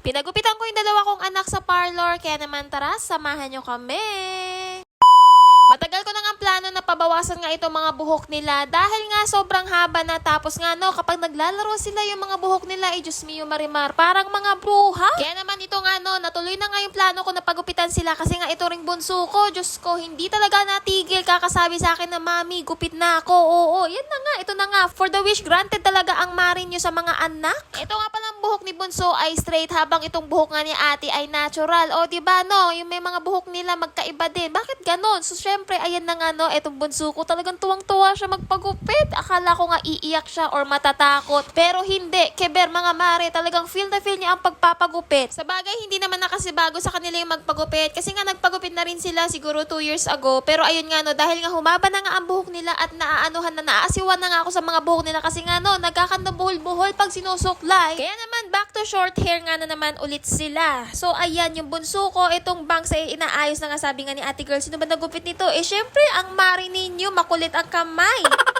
Pinagupitan ko yung dalawa kong anak sa parlor, kaya naman tara, samahan nyo kami. Matagal ko na nga plano na pabawasan nga itong mga buhok nila dahil nga sobrang haba na tapos nga no kapag naglalaro sila yung mga buhok nila eh Diyos mio marimar parang mga bruha. Kaya naman ito nga no natuloy na nga yung plano ko na pagupitan sila kasi nga ito ring bunso ko. Diyos ko hindi talaga natigil. Kakasabi sa akin na mami gupit na ako. Oo yan na nga ito na nga. For the wish granted talaga ang marin nyo sa mga anak. Ito nga palang buhok ni bunso ay straight habang itong buhok nga ni ate ay natural. O di ba no? Yung may mga buhok nila magkaiba din. Bakit ganon? So syempre ayan na nga no? Itong bunso ko talagang tuwang-tuwa siya magpagupit. Akala ko nga iiyak siya or matatakot. Pero hindi keber mga mare talagang feel na feel niya ang pagpapagupit. Sa bagay hindi naman na kasi bago sa kanila yung magpagupit. Kasi nga nagpagupit na rin sila siguro 2 years ago. Pero ayun nga no dahil nga humaba na nga ang buhok nila at naaanuhan na naaasiwan na nga ako sa mga buhok nila. Kasi nga no nagkakanda buhol-buhol pag sinusuklay. Kaya naman back to short hair nga na naman ulit sila. So ayan yung bunso ko. Itong bangs ay inaayos na nga sabi nga ni ate girl sino ba nagupit nito? Eh syempre ang mari ninyo makulit ang kamay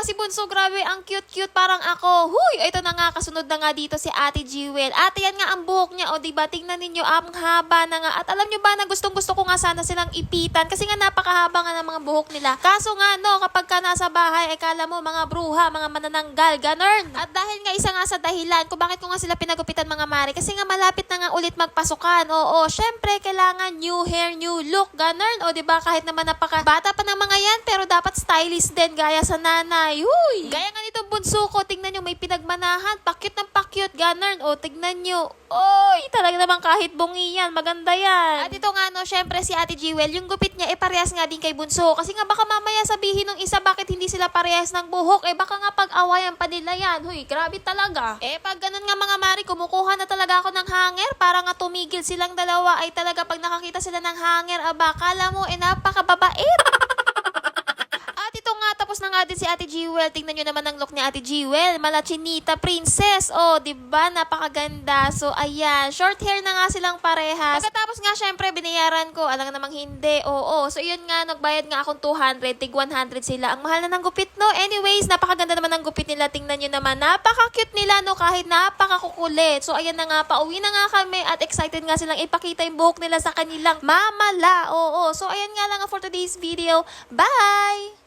nga si Bunso. Grabe, ang cute-cute. Parang ako. Huy, ito na nga. Kasunod na nga dito si Ate Jewel. Ate, yan nga ang buhok niya. O, diba? Tingnan ninyo, ang haba na nga. At alam nyo ba na gustong-gusto ko nga sana silang ipitan. Kasi nga napakahaba nga ng mga buhok nila. Kaso nga, no, kapag ka nasa bahay, ay kala mo, mga bruha, mga manananggal, ganun. At dahil nga isa nga sa dahilan kung bakit ko nga sila pinagupitan mga mare. Kasi nga malapit na nga ulit magpasukan. Oo, syempre, kailangan new hair, new look, ganun. O, diba? Kahit naman napaka bata pa ng mga yan, pero dapat stylish din, gaya sa nanay. Huy! Gaya nga nitong bunso ko, tingnan nyo, may pinagmanahan. Pakyut ng pakyut, ganun. O, tignan nyo. Oy, talaga naman kahit bungi yan, maganda yan. At ito nga no, syempre si Ate Jewel, yung gupit niya, eh parehas nga din kay Bunso. Kasi nga baka mamaya sabihin ng isa bakit hindi sila parehas ng buhok. Eh baka nga pag-awayan pa nila yan. Huy, grabe talaga. Eh pag ganun nga mga mari, kumukuha na talaga ako ng hanger para nga tumigil silang dalawa. Ay talaga pag nakakita sila ng hanger, aba, kala mo, eh napakababait. At ito nga, tapos na nga din si Ate Jewel. Tingnan nyo naman ang look ni Ate Jewel. Mala Chinita Princess. Oh, di ba Napakaganda. So, ayan. Short hair na nga silang parehas. Pagkatapos nga, syempre, binayaran ko. Alam namang hindi. Oo. So, yun nga, nagbayad nga akong 200. Tig 100 sila. Ang mahal na ng gupit, no? Anyways, napakaganda naman ng gupit nila. Tingnan nyo naman. Napaka-cute nila, no? Kahit napakakukulit. So, ayan na nga. Pauwi na nga kami. At excited nga silang ipakita yung buhok nila sa kanilang mamala. Oo. So, ayan nga lang for today's video. Bye!